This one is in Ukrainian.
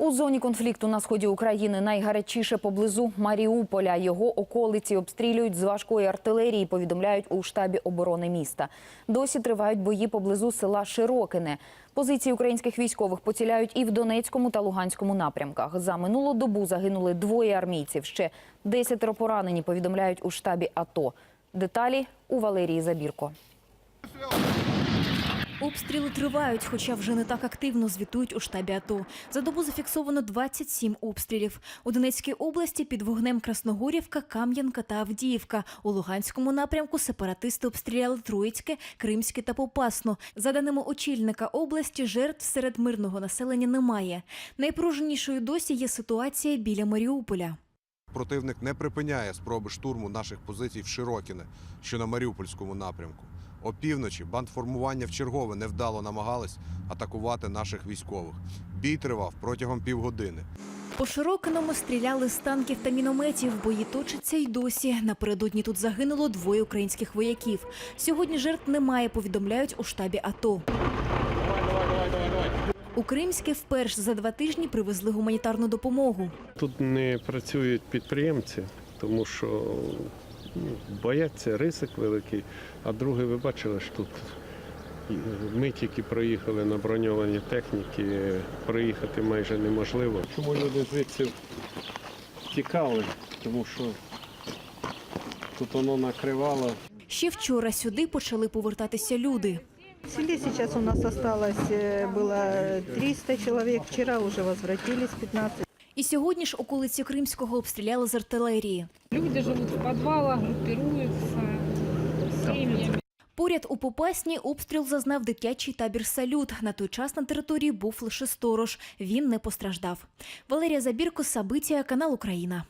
У зоні конфлікту на сході України найгарячіше поблизу Маріуполя. Його околиці обстрілюють з важкої артилерії. Повідомляють у штабі оборони міста. Досі тривають бої поблизу села Широкине. Позиції українських військових поціляють і в Донецькому та Луганському напрямках. За минулу добу загинули двоє армійців. Ще десятеро поранені. Повідомляють у штабі АТО. Деталі у Валерії Забірко. Обстріли тривають, хоча вже не так активно звітують у штабі АТО. За добу зафіксовано 27 обстрілів. У Донецькій області під вогнем Красногорівка, Кам'янка та Авдіївка. У Луганському напрямку сепаратисти обстріляли Троїцьке, Кримське та Попасну. За даними очільника області, жертв серед мирного населення немає. Найпруженішою досі є ситуація біля Маріуполя. Противник не припиняє спроби штурму наших позицій в Широкіне, що на Маріупольському напрямку. Опівночі бандформування вчергове невдало намагались атакувати наших військових. Бій тривав протягом півгодини. По Широкиному стріляли з танків та мінометів. Бої точаться й досі. Напередодні тут загинуло двоє українських вояків. Сьогодні жертв немає, повідомляють у штабі АТО. У Кримське вперше за два тижні привезли гуманітарну допомогу. Тут не працюють підприємці, тому що бояться ризик великий. А друге, ви бачили, що тут ми тільки проїхали на броньовані техніки, проїхати майже неможливо. Чому люди звідси тікали? Тому що тут воно накривало. Ще вчора сюди почали повертатися люди. В селе сейчас у нас осталось, э, было 300 человек, вчера уже возвратились 15. І сьогодні ж околиці Кримського обстріляли з артилерії. Люди живуть в підвалах, групіруються сім'ями. Поряд у Попасні обстріл зазнав дитячий табір «Салют». На той час на території був лише сторож. Він не постраждав. Валерія Забірко, Сабиція, канал Україна.